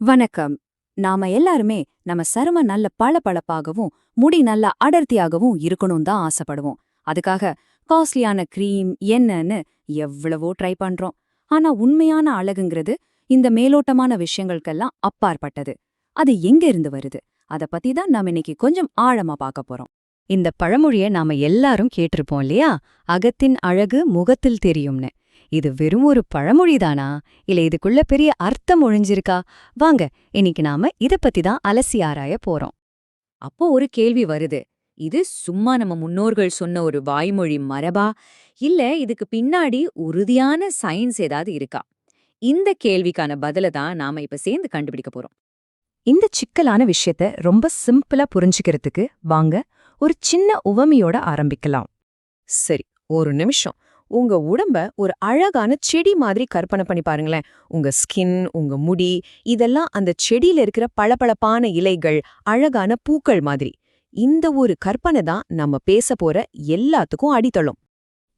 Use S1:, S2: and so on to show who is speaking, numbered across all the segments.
S1: வணக்கம். நாம எல்லாருமே நம்ம சரும நல்ல பளபளப்பாகவும் முடி நல்ல அடர்த்தியாகவும் இருக்கணும் தான் ஆசைப்படுவோம். அதுக்காக காஸ்ட்லியான க்ரீம் என்னன்னு எவ்வளவோ ட்ரை பண்றோம். ஆனா உண்மையான அழகுங்கிறது இந்த மேலோட்டமான விஷயங்களுக்கெல்லாம் அப்பாற்பட்டது. அது எங்க இருந்து வருது? அத பத்தி தான் நாம இன்னைக்கு கொஞ்சம் ஆழமா பார்க்க போறோம்.
S2: இந்த பழமொழிய நாம எல்லாரும் கேட்டிருப்போம் இல்லையா? அகத்தின் அழகு முகத்தில் தெரியும்னு. இது வெறும் ஒரு பழமொழிதானா? இல்ல இதுக்குள்ள பெரிய அர்த்தம் ஒழிஞ்சிருக்கா? வாங்க இன்னைக்கு நாம இத பத்தி தான் அலசி ஆராய போறோம்.
S3: அப்போ ஒரு கேள்வி வருது. இது சும்மா நம்ம முன்னோர்கள் சொன்ன ஒரு வாய்மொழி மரபா? இல்ல இதுக்கு பின்னாடி உறுதியான சயின்ஸ் ஏதாவது இருக்கா? இந்த கேள்விக்கான பதில தான் நாம இப்ப சேர்ந்து கண்டுபிடிக்க போறோம்.
S2: இந்த சிக்கலான விஷயத்த ரொம்ப சிம்பிளா புரிஞ்சுக்கிறதுக்கு வாங்க ஒரு சின்ன உவமையோட ஆரம்பிக்கலாம்.
S4: சரி ஒரு நிமிஷம். உங்க உடம்ப ஒரு அழகான செடி மாதிரி கற்பனை பண்ணி பாருங்களேன். உங்க ஸ்கின் உங்க முடி இதெல்லாம் அந்த செடியில இருக்கிற பளபளப்பான இலைகள் அழகான பூக்கள் மாதிரி. இந்த ஒரு கற்பனை தான் நம்ம பேச போற எல்லாத்துக்கும் அடித்தளம்.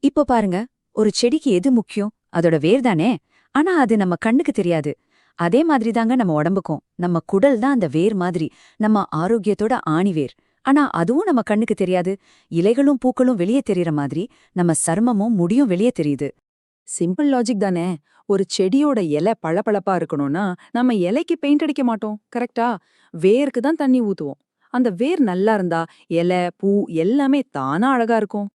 S1: இப்ப பாருங்க ஒரு செடிக்கு எது முக்கியம்? அதோட வேர் தானே? ஆனா அது நம்ம கண்ணுக்கு தெரியாது. அதே மாதிரி தாங்க நம்ம உடம்புக்கும். நம்ம குடல் தான் அந்த வேர் மாதிரி. நம்ம ஆரோக்கியத்தோட ஆணிவேர். ஆனா அதுவும் நம்ம கண்ணுக்கு தெரியாது. இலைகளும் பூக்களும் வெளியே தெரியற மாதிரி நம்ம சருமமும் முடியும் வெளியே தெரியுது.
S5: சிம்பிள் லாஜிக் தானே. ஒரு செடியோட இலை பளபளப்பா இருக்கணும்னா நம்ம இலைக்கு பெயிண்ட் அடிக்க மாட்டோம் கரெக்டா வேருக்கு தான் தண்ணி ஊத்துவோம். அந்த வேர் நல்லா இருந்தா இலை பூ எல்லாமே தானா அழகா இருக்கும்.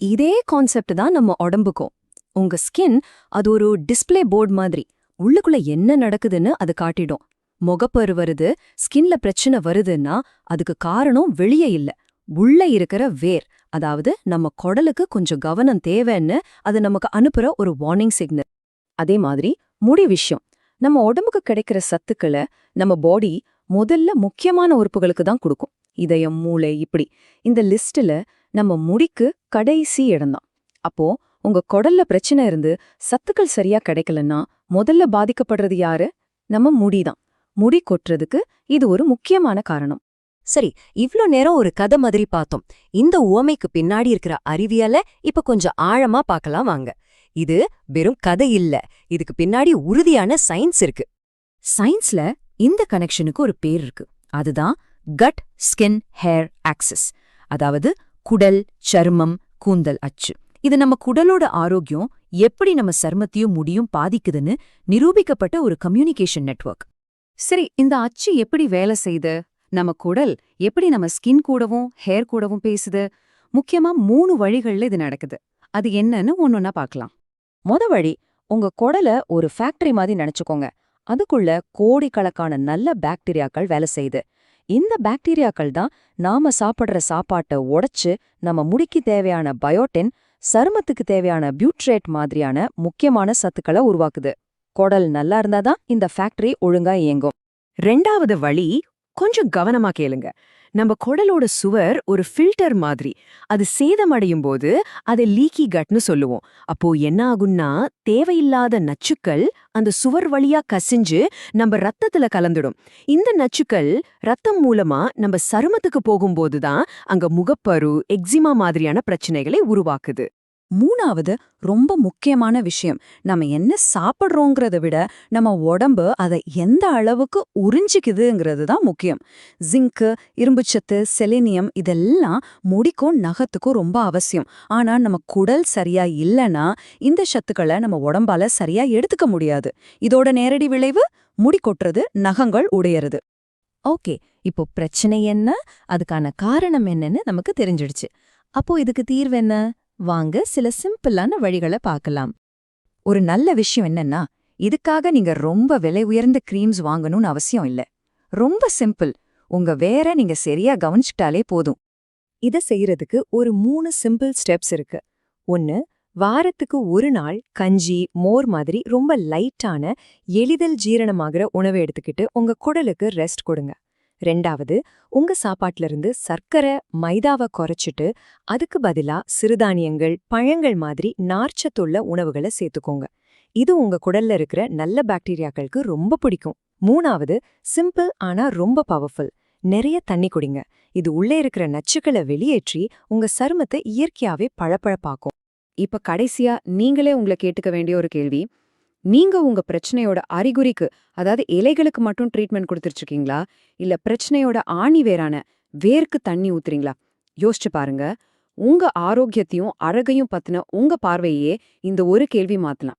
S2: இதே கான்செப்ட் தான் நம்ம உடம்புக்கும். உங்க ஸ்கின் அது ஒரு டிஸ்ப்ளே போர்டு மாதிரி. உள்ளுக்குள்ள என்ன நடக்குதுன்னு அது காட்டிடும். முகப்பரு வருது ஸ்கின்ல பிரச்சனை வருதுன்னா அதுக்கு காரணம் வெளியே இல்ல. உள்ள இருக்கிற வேர் அதாவது நம்ம குடலுக்கு கொஞ்சம் கவனம் தேவைன்னு அது நமக்கு அனுப்புற ஒரு வார்னிங் சிக்னல் அதே மாதிரி முடி விஷயம். நம்ம உடம்புக்கு கிடைக்கிற சத்துக்களை நம்ம பாடி முதல்ல முக்கியமான உறுப்புகளுக்கு தான் கொடுக்கும். இதயம் மூளை இப்படி. இந்த லிஸ்ட்ல நம்ம முடிக்கு கடைசி இடம்தான் அப்போ உங்க குடல்ல பிரச்சனை இருந்து சத்துக்கள் சரியா கிடைக்கலன்னா முதல்ல பாதிக்கப்படுறது யாரு? நம்ம முடிதான் முடி கொட்டுறதுக்கு இது ஒரு முக்கியமான காரணம். சரி இவ்ளோ நேரம் ஒரு கதை மாதிரி பார்த்தோம். இந்த உவமைக்கு பின்னாடி இருக்கிற அறிவியல இப்ப கொஞ்சம் ஆழமா பார்க்கலாம் வாங்க. இது வெறும் கதை இல்ல. இதுக்கு பின்னாடி உறுதியான சயின்ஸ் இருக்கு. சயின்ஸ்ல இந்த கனெக்ஷனுக்கு ஒரு பேர் இருக்கு. அதுதான் கட் ஸ்கின் ஹேர் ஆக்சஸ். அதாவது குடல் சருமம் கூந்தல் அச்சு. இது நம்ம குடலோட ஆரோக்கியம் எப்படி நம்ம சருமத்தையும் முடியும் பாதிக்குதுன்னு நிரூபிக்கப்பட்ட ஒரு கம்யூனிகேஷன் நெட்வொர்க்.
S1: சரி இந்த அச்சு எப்படி வேலை செய்யுது நம்ம குடல் எப்படி நம்ம ஸ்கின் கூடவும் ஹேர் கூடவும் பேசுது? முக்கியமா மூணு வழிகள்ல இது நடக்குது. அது என்னன்னு ஒன்னொன்னா பார்க்கலாம்.
S2: மொத வழி உங்க குடல ஒரு ஃபேக்டரி மாதிரி நினைச்சுக்கோங்க. அதுக்குள்ள கோடிக்கணக்கான நல்ல பாக்டீரியாக்கள் வேலை செய்யுது. இந்த பாக்டீரியாக்கள் தான் நாம சாப்பிடுற சாப்பாட்டை உடைச்சு நம்ம முடிக்கு தேவையான பயோட்டின் சருமத்துக்கு தேவையான பியூட்ரேட் மாதிரியான முக்கியமான சத்துக்களை உருவாக்குது. குடல் நல்லா இருந்தாதான் இந்த ஃபேக்டரி ஒழுங்கா இயங்கும்.
S4: ரெண்டாவது வழி கொஞ்சம் கவனமா கேளுங்க. நம்ம குடலோட சுவர் ஒரு ஃபில்டர் மாதிரி. அது சேதமடையும் போது அதை லீக்கி கட்னு சொல்லுவோம். அப்போ என்ன ஆகும்னா தேவையில்லாத நச்சுக்கள் அந்த சுவர் வழியா கசிஞ்சு நம்ம ரத்தத்துல கலந்துடும். இந்த நச்சுக்கள் ரத்தம் மூலமா நம்ம சருமத்துக்கு போகும்போது தான் அங்க முகப்பரு எக்ஸிமா மாதிரியான பிரச்சனைகளை உருவாக்குது.
S1: மூணாவது ரொம்ப முக்கியமான விஷயம். நம்ம என்ன சாப்பிட்றோங்கிறத விட நம்ம உடம்பு அதை எந்த அளவுக்கு உறிஞ்சிக்குதுங்கிறது தான் முக்கியம். ஜிங்க்கு இரும்புச்சத்து செலினியம் இதெல்லாம் முடிக்கும் நகத்துக்கும் ரொம்ப அவசியம். ஆனா நம்ம குடல் சரியா இல்லைன்னா இந்த சத்துக்களை நம்ம உடம்பால சரியா எடுத்துக்க முடியாது. இதோட நேரடி விளைவு முடி கொட்டுறது நகங்கள் உடையறது.
S2: ஓகே இப்போ பிரச்சனை என்ன? அதுக்கான காரணம் என்னன்னு நமக்கு தெரிஞ்சிடுச்சு. அப்போ இதுக்கு தீர்வு என்ன? வாங்க சில சிம்பிளான வழிகளை பார்க்கலாம்.
S1: ஒரு நல்ல விஷயம் என்னன்னா இதுக்காக நீங்க ரொம்ப விலை உயர்ந்த கிரீம்ஸ் வாங்கணும்னு அவசியம் இல்ல. ரொம்ப சிம்பிள் உங்க வேற நீங்க சரியா கவனிச்சுட்டாலே போதும்.
S4: இத செய்யறதுக்கு ஒரு மூணு சிம்பிள் ஸ்டெப்ஸ் இருக்கு. ஒன்னு வாரத்துக்கு ஒரு நாள் கஞ்சி மோர் மாதிரி ரொம்ப லைட்டான எளிதில் ஜீரணமாகிற உணவை எடுத்துக்கிட்டு உங்க குடலுக்கு ரெஸ்ட் கொடுங்க. ரெண்டாவது உங்க சாப்பாட்டுல இருந்து சர்க்கரை மைதாவை குறைச்சிட்டு அதுக்கு பதிலா சிறுதானியங்கள் பழங்கள் மாதிரி நார்ச்சத்துள்ள உணவுகளை சேர்த்துக்கோங்க. இது உங்க குடல்ல இருக்கிற நல்ல பாக்டீரியாக்களுக்கு ரொம்ப பிடிக்கும். மூணாவது சிம்பிள் ஆனா ரொம்ப பவர்ஃபுல். நிறைய தண்ணி குடிங்க. இது உள்ளே இருக்கிற நச்சுக்களை வெளியேற்றி உங்க சருமத்தை இயற்கையாவே பழப்பழப்பாக்கும்
S1: இப்ப கடைசியா நீங்களே உங்களை கேட்டுக்க வேண்டிய ஒரு கேள்வி.
S2: நீங்க உங்க பிரச்சனையோட அறிகுறிக்கு அதாவது இலைகளுக்கு மட்டும் ட்ரீட்மெண்ட் கொடுத்துருச்சுக்கீங்களா இல்ல பிரச்சனையோட ஆணி வேறான வேர்க்கு தண்ணி ஊத்துறீங்களா? யோசிச்சு பாருங்க. உங்க ஆரோக்கியத்தையும் அழகையும் பத்தின உங்க பார்வையே இந்த ஒரு கேள்வி மாத்தலாம்